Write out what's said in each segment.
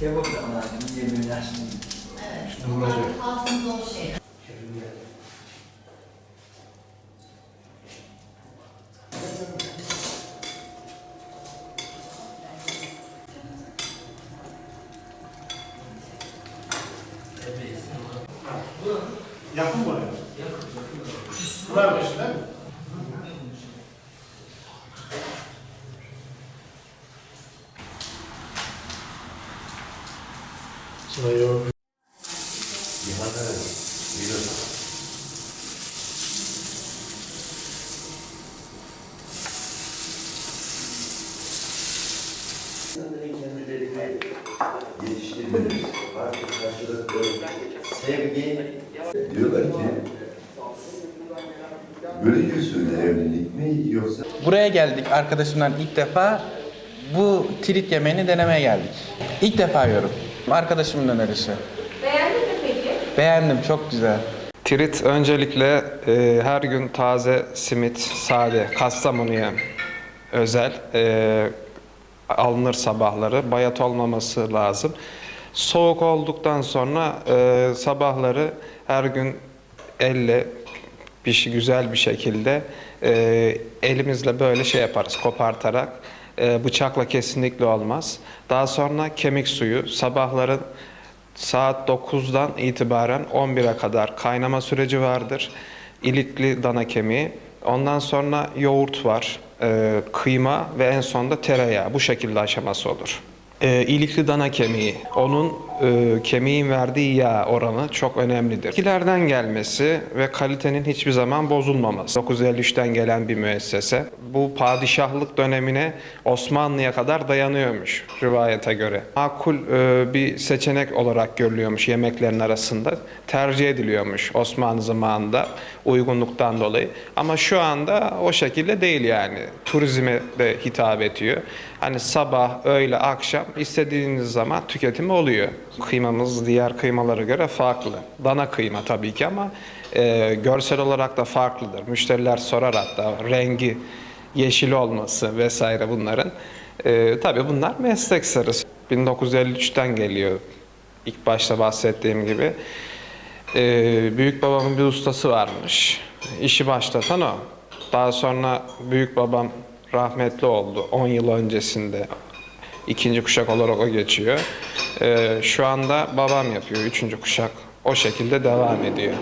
Gel bakalım abi, yemeğini açtım. Evet. Bunları. Kalsın zor şey. Yakın mı? Bunlar beşi değil mi? İnsanların kendilerini yetiştirmemiz, artık karşılıklı sevgi. Diyorlar ki, böyle usulü evlilik mi yoksa Buraya geldik arkadaşımla ilk defa bu tirit yemeğini denemeye geldik. İlk defa yiyorum. Arkadaşımın önerisi. Beğendim çok güzel. Tirit öncelikle e, her gün taze simit, sade, Kastamonu'ya özel e, alınır sabahları. Bayat olmaması lazım. Soğuk olduktan sonra e, sabahları her gün elle bir şey güzel bir şekilde e, elimizle böyle şey yaparız kopartarak. E, bıçakla kesinlikle olmaz. Daha sonra kemik suyu sabahların Saat 9'dan itibaren 11'e kadar kaynama süreci vardır. İlikli dana kemiği. Ondan sonra yoğurt var, e, kıyma ve en sonunda tereyağı. Bu şekilde aşaması olur. E, ilikli dana kemiği, onun e, kemiğin verdiği yağ oranı çok önemlidir. Bitkilerden gelmesi ve kalitenin hiçbir zaman bozulmaması. 953'ten gelen bir müessese. Bu padişahlık dönemine Osmanlı'ya kadar dayanıyormuş rivayete göre. Makul e, bir seçenek olarak görülüyormuş yemeklerin arasında. Tercih ediliyormuş Osmanlı zamanında uygunluktan dolayı. Ama şu anda o şekilde değil yani. Turizme de hitap ediyor. Hani sabah, öğle, akşam istediğiniz zaman tüketimi oluyor. Kıymamız diğer kıymalara göre farklı. Dana kıyma tabii ki ama e, görsel olarak da farklıdır. Müşteriler sorar hatta rengi yeşil olması vesaire bunların. E, tabii bunlar meslek sırrı. 1953'ten geliyor ilk başta bahsettiğim gibi. E, büyük babamın bir ustası varmış. İşi başlatan o. Daha sonra büyük babam rahmetli oldu 10 yıl öncesinde. İkinci kuşak olarak o geçiyor. E, şu anda babam yapıyor üçüncü kuşak. O şekilde devam ediyor.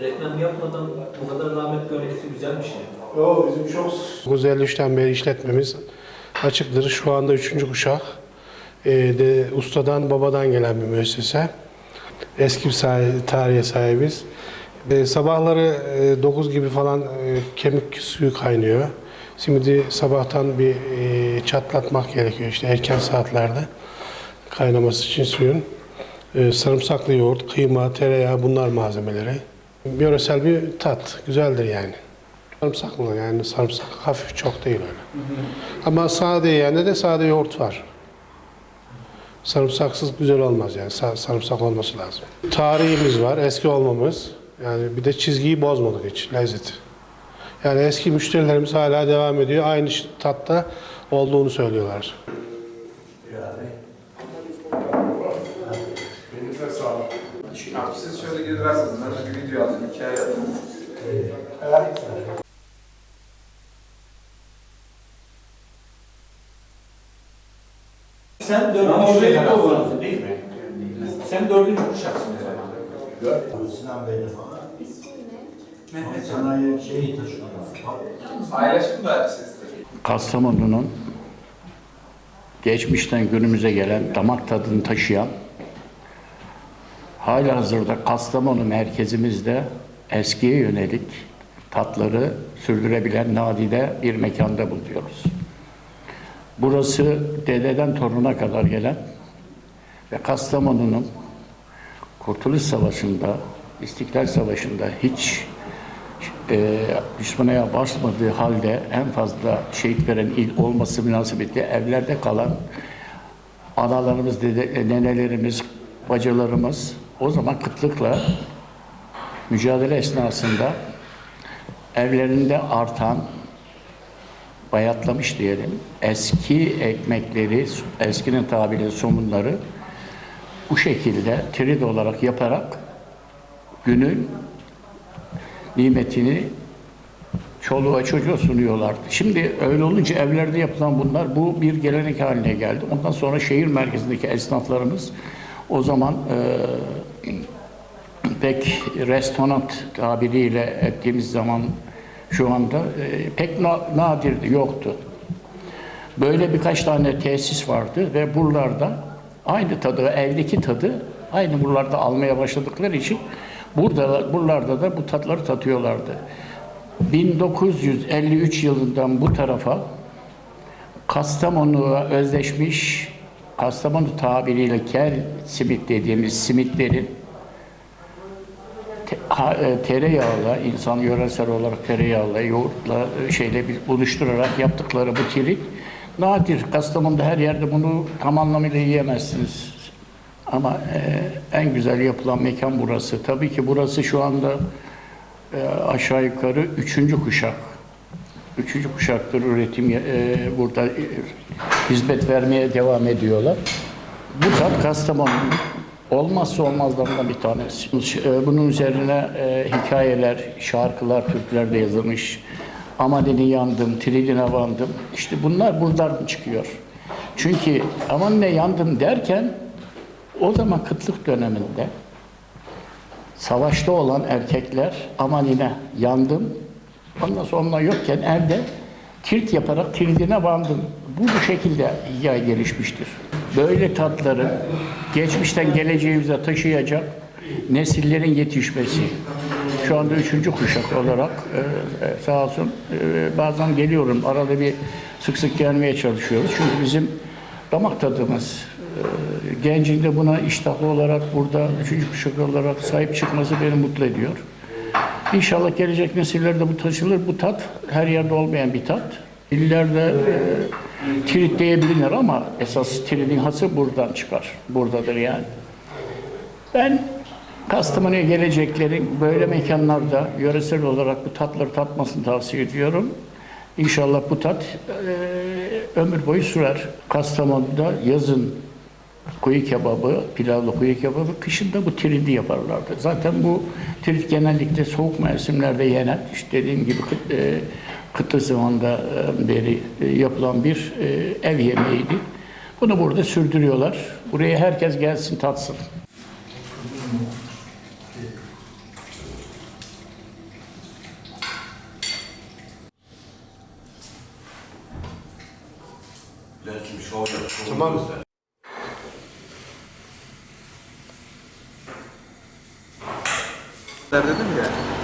Reklam yapmadan bu kadar rahmet görmesi güzelmiş yani. O bizim çok 953'ten beri işletmemiz açıktır. Şu anda üçüncü kuşak. Ee, de, ustadan babadan gelen bir müessese. Eski bir sahi- tarihe sahibiz. Ee, sabahları e, 9 gibi falan e, kemik suyu kaynıyor. Simidi sabahtan bir e, çatlatmak gerekiyor işte erken saatlerde kaynaması için suyun. Ee, sarımsaklı yoğurt, kıyma, tereyağı bunlar malzemeleri. Yöresel bir tat, güzeldir yani. Sarımsaklı yani sarımsak hafif çok değil öyle. Ama sade yiyende de sade yoğurt var. Sarımsaksız güzel olmaz yani Sa- sarımsak olması lazım. Tarihimiz var, eski olmamız. Yani bir de çizgiyi bozmadık hiç, lezzeti. Yani eski müşterilerimiz hala devam ediyor. Aynı tatta olduğunu söylüyorlar. Abi siz şöyle gidersiniz. Ben bir video aldım, hikaye yaptım. Sen dördüncü jenerasyonsun değil mi? Sen dördüncü kuşaksın o zaman. Sinan Bey'le falan. Sanayi şeyi taşıyorlar. Paylaşım da siz. Kastamonu'nun geçmişten günümüze gelen damak tadını taşıyan hala hazırda Kastamonu merkezimizde eskiye yönelik tatları sürdürebilen nadide bir mekanda bulunuyoruz. Burası dededen toruna kadar gelen ve Kastamonu'nun Kurtuluş Savaşı'nda, İstiklal Savaşı'nda hiç e, düşmanaya basmadığı halde en fazla şehit veren il olması münasebetiyle evlerde kalan analarımız, dede, nenelerimiz, bacılarımız o zaman kıtlıkla mücadele esnasında evlerinde artan bayatlamış diyelim eski ekmekleri, eskinin tabiriyle somunları bu şekilde trid olarak yaparak günün nimetini çoluğa çocuğa sunuyorlardı. Şimdi öyle olunca evlerde yapılan bunlar bu bir gelenek haline geldi. Ondan sonra şehir merkezindeki esnaflarımız o zaman e, pek restoran tabiriyle ettiğimiz zaman şu anda e, pek na- nadirdi, yoktu. Böyle birkaç tane tesis vardı ve buralarda aynı tadı, evdeki tadı aynı buralarda almaya başladıkları için burada buralarda da bu tatları tatıyorlardı. 1953 yılından bu tarafa Kastamonu'ya özleşmiş Kastamonu tabiriyle kel simit dediğimiz simitlerin te- e, tereyağla, insan yöresel olarak tereyağla, yoğurtla e, şeyle bir buluşturarak yaptıkları bu tirik nadir. Kastamonu'da her yerde bunu tam anlamıyla yiyemezsiniz. Ama e, en güzel yapılan mekan burası. Tabii ki burası şu anda e, aşağı yukarı üçüncü kuşak. Üçüncü kuşaktır üretim e, burada e, hizmet vermeye devam ediyorlar. Bu tat Kastamonu'nun olmazsa olmazlarından bir tanesi. E, Bunun üzerine e, hikayeler, şarkılar, türküler de yazılmış. Amanini yandım, tridine bandım. İşte bunlar buradan çıkıyor. Çünkü aman ne yandım derken o zaman kıtlık döneminde savaşta olan erkekler aman yine yandım. Ondan sonra yokken evde tirt yaparak tiridine bandım. Bu bu şekilde hikaye gelişmiştir. Böyle tatları geçmişten geleceğimize taşıyacak nesillerin yetişmesi. Şu anda üçüncü kuşak olarak e, e, sağ olsun e, bazen geliyorum. Arada bir sık sık gelmeye çalışıyoruz. Çünkü bizim damak tadımız e, gencin de buna iştahlı olarak burada üçüncü kuşak olarak sahip çıkması beni mutlu ediyor. İnşallah gelecek nesillerde bu taşılır. Bu tat her yerde olmayan bir tat. İllerde e, tirit diyebilinir ama esas tiritin hası buradan çıkar. Buradadır yani. Ben Kastamonu'ya geleceklerin böyle mekanlarda yöresel olarak bu tatları tatmasını tavsiye ediyorum. İnşallah bu tat e, ömür boyu sürer. Kastamonu'da yazın kuyu kebabı, pilavlı kuyu kebabı, kışın da bu tridi yaparlardı. Zaten bu trit genellikle soğuk mevsimlerde yenen, işte dediğim gibi kıt, e, kıtlı zamanda e, beri e, yapılan bir e, ev yemeğiydi. Bunu burada sürdürüyorlar. Buraya herkes gelsin tatsın. Dedim ya.